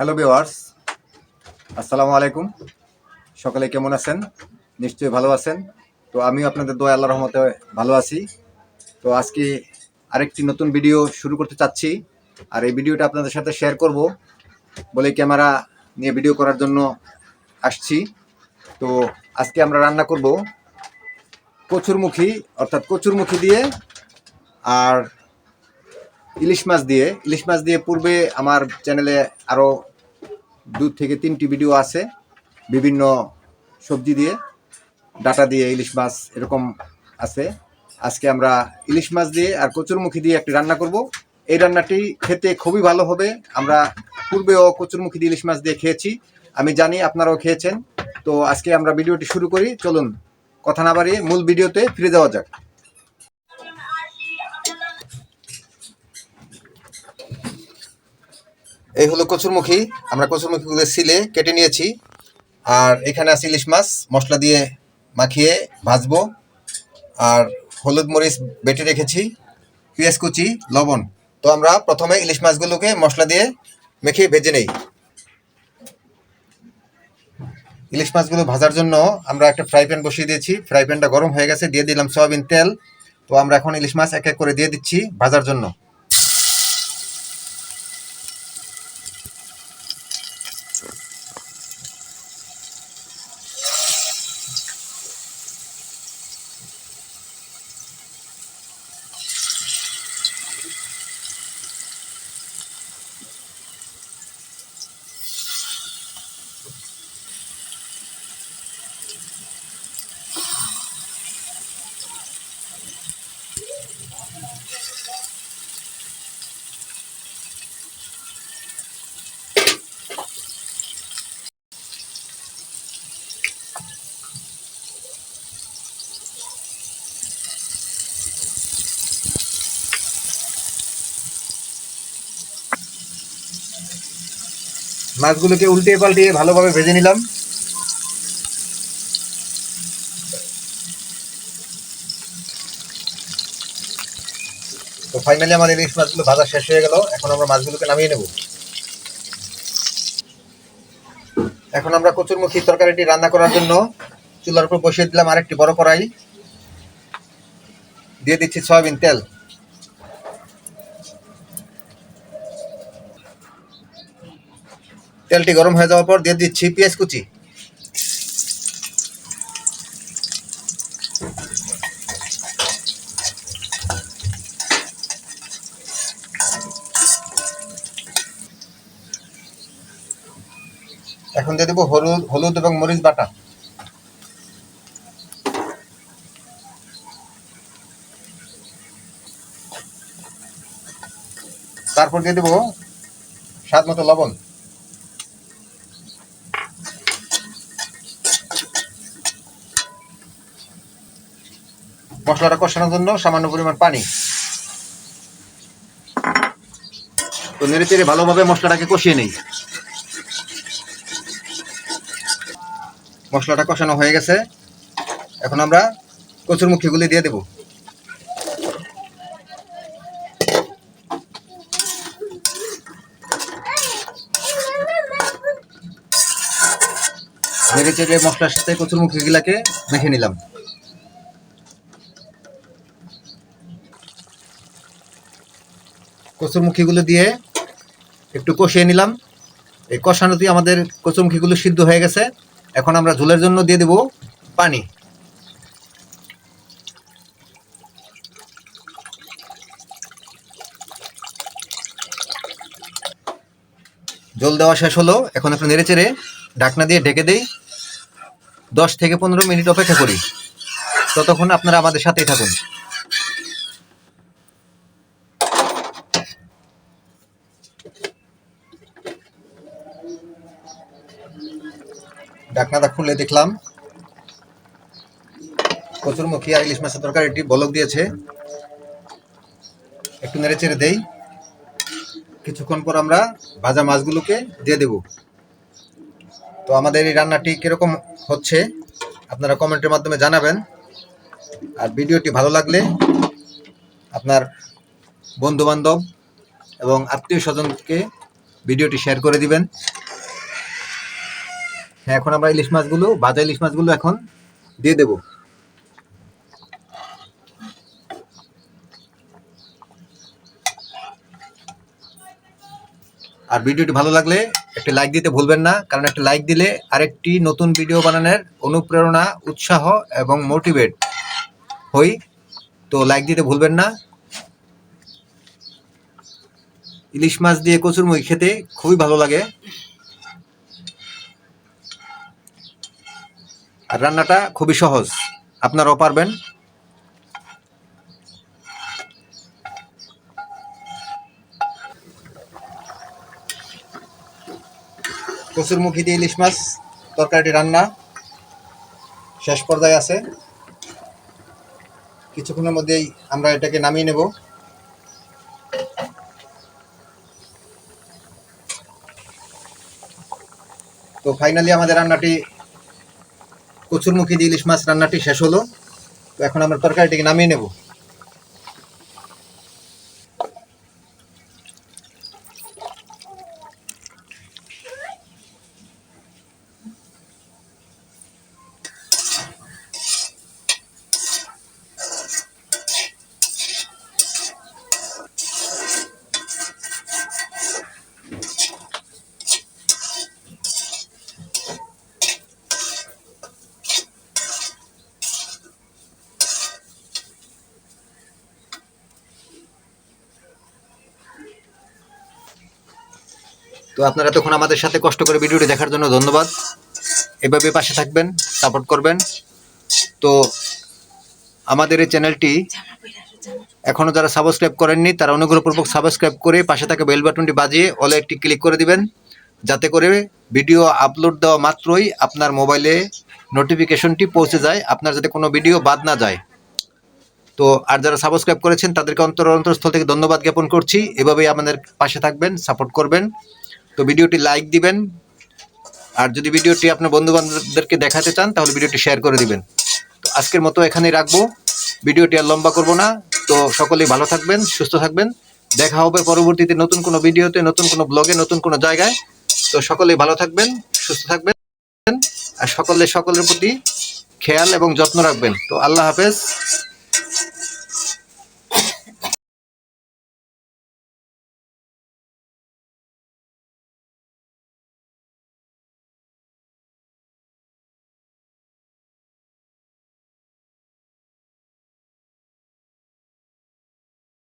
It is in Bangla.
হ্যালো ভিওয়ার্স আসসালামু আলাইকুম সকালে কেমন আছেন? নিশ্চয়ই ভালো আছেন। তো আমিও আপনাদের দোয়া আল্লাহ রহমতে ভালো আছি। তো আজকে আরেকটি নতুন ভিডিও শুরু করতে চাচ্ছি। আর এই ভিডিওটা আপনাদের সাথে শেয়ার করব। বলে ক্যামেরা নিয়ে ভিডিও করার জন্য আসছি। তো আজকে আমরা রান্না করব কচুরমুখী, অর্থাৎ কচুরমুখী দিয়ে আর ইলিশ মাছ দিয়ে। ইলিশ মাছ দিয়ে পূর্বে আমার চ্যানেলে আরও দু থেকে তিনটি ভিডিও আছে, বিভিন্ন সবজি দিয়ে, ডাটা দিয়ে ইলিশ মাছ এরকম আছে। আজকে আমরা ইলিশ মাছ দিয়ে আর কচুরমুখী দিয়ে একটি রান্না করব। এই রান্নাটি খেতে খুবই ভালো হবে। আমরা পূর্বেও কচুরমুখী দিয়ে ইলিশ মাছ দিয়ে খেয়েছি। আমি জানি আপনারাও খেয়েছেন। তো আজকে আমরা ভিডিওটি শুরু করি। চলুন, কথা না বাড়িয়ে মূল ভিডিওতে ফিরে যাওয়া যাক। এই হলো কচুরমুখী। আমরা কচুরমুখীগুলো সিলে কেটে নিয়েছি। আর এখানে আছে ইলিশ মাছ, মশলা দিয়ে মাখিয়ে ভাজবো। আর হলুদ মরিচ বেটে রেখেছি, পেঁয়াজ কুচি, লবণ। তো আমরা প্রথমে ইলিশ মাছগুলোকে মশলা দিয়ে মেখে ভেজে নেই। ইলিশ মাছগুলো ভাজার জন্য আমরা একটা ফ্রাই প্যান বসিয়ে দিয়েছি। ফ্রাই প্যানটা গরম হয়ে গেছে, দিয়ে দিলাম সয়াবিন তেল। তো আমরা এখন ইলিশ মাছ এক এক করে দিয়ে দিচ্ছি ভাজার জন্য। মাছগুলোকে উল্টে পাল্টিয়ে ভালোভাবে ভেজে নিলাম। তো ফাইনালি আমার ইলিশ মাছগুলো ভাজা শেষ হয়ে গেল। এখন আমরা মাছগুলোকে নামিয়ে নেব। এখন আমরা কচুরমুখী তরকারিটি রান্না করার জন্য চুলার উপর বসিয়ে দিলাম আরেকটি বড় কড়াই। দিয়ে দিচ্ছি সয়াবিন তেল। তেলটি গরম হয়ে যাওয়ার পর দিয়ে দিচ্ছি পেঁয়াজ কুচি। এখন দিয়ে দেবো হলুদ হলুদ এবং মরিচ বাটা। তারপর দিয়ে দেবো স্বাদ মতো লবণ। মশলাটা কষানোর জন্য সামান্য পরিমাণ পানি। তো নেড়ে চেড়ে ভালোভাবে মশলাটাকে কষিয়ে নেই। মশলাটা কষানো হয়ে গেছে। এখন আমরা কচুর মুখিগুলি দিয়ে দেব। নেড়ে চেড়ে মশলার সাথে কচুর মুখিগুলাকে মেখে নিলাম। কচুরমুখীগুলো দিয়ে একটু কষিয়ে নিলাম। এই কষানোতেই আমাদের কচুরমুখীগুলো সিদ্ধ হয়ে গেছে। এখন আমরা ঝোলের জন্য দিয়ে দেব পানি। জল দেওয়া শেষ হলো। এখন একটু নেড়ে চেড়ে ঢাকনা দিয়ে ঢেকে দেই। দশ থেকে পনেরো মিনিট অপেক্ষা করি। ততক্ষণ আপনারা আমাদের সাথেই থাকুন। ঢাকনাটা খুলে দেখলাম। কচুরমুখী আর ইলিশ মাছের তরকারিটি বলক দিয়েছে। একটু নেড়ে চেড়ে দেই। কিছুক্ষণ পর আমরা ভাজা মাছগুলোকে দিয়ে দেব। তো আমাদের এই রান্নাটি কীরকম হচ্ছে, আপনারা কমেন্টের মাধ্যমে জানাবেন। আর ভিডিওটি ভালো লাগলে আপনার বন্ধু বান্ধব এবং আত্মীয় স্বজনকে ভিডিওটি শেয়ার করে দিবেন। হ্যাঁ এখন আমরা ইলিশ মাছগুলো, ভাজা ইলিশ মাছগুলো এখন দিয়ে দেব। আর ভিডিওটি ভালো লাগলে একটি লাইক দিতে ভুলবেন না, কারণ একটা লাইক দিলে আরেকটি নতুন ভিডিও বানানোর অনুপ্রেরণা, উৎসাহ এবং মোটিভেট হই। তো লাইক দিতে ভুলবেন না। ইলিশ মাছ দিয়ে কচুর মুই খেতে খুবই ভালো লাগে। আর রান্নাটা খুবই সহজ। আপনারাও পারবেন। কচুরমুখী দিয়ে ইলিশ মাছ, তরকারিটি রান্না। শেষ পর্যায়ে আছে। কিছুক্ষণের মধ্যেই আমরা এটাকে নামিয়ে নেব। তো ফাইনালি আমাদের রান্নাটি কচুরমুখী দিয়ে ইলিশ মাছ রান্নাটি শেষ হলো। তো এখন আমরা তরকারিটিকে নামিয়ে নেব। তো আপনারা তখন আমাদের সাথে কষ্ট করে ভিডিওটি দেখার জন্য ধন্যবাদ। এভাবে পাশে থাকবেন সাপোর্ট করবেন। তো আমাদের এই চ্যানেলটি এখনও যারা সাবস্ক্রাইব করেননি, তারা অনুগ্রহপূর্বক সাবস্ক্রাইব করে পাশে থাকা বেল বাটনটি বাজিয়ে অলে একটি ক্লিক করে দিবেন। যাতে করে ভিডিও আপলোড দেওয়া মাত্রই আপনার মোবাইলে নোটিফিকেশনটি পৌঁছে যায়, আপনার যাতে কোনো ভিডিও বাদ না যায়। তো আর যারা সাবস্ক্রাইব করেছেন, তাদেরকে অন্তর অন্তরস্থল থেকে ধন্যবাদ জ্ঞাপন করছি। এভাবেই আমাদের পাশে থাকবেন সাপোর্ট করবেন। তো ভিডিওটি লাইক দিবেন। আর যদি ভিডিওটি আপনার বন্ধু বান্ধবদেরকে দেখাতে চান, তাহলে ভিডিওটি শেয়ার করে দিবেন। তো আজকের মতো এখানেই রাখব। ভিডিওটি আর লম্বা করব না। তো সকলেই ভালো থাকবেন, সুস্থ থাকবেন। দেখা হবে পরবর্তীতে নতুন কোনো ভিডিওতে, নতুন কোনো ব্লগে নতুন কোনো জায়গায়। তো সকলেই ভালো থাকবেন, সুস্থ থাকবেন। আর সকলে, সকলের প্রতি খেয়াল এবং যত্ন রাখবেন। তো আল্লাহ হাফেজ।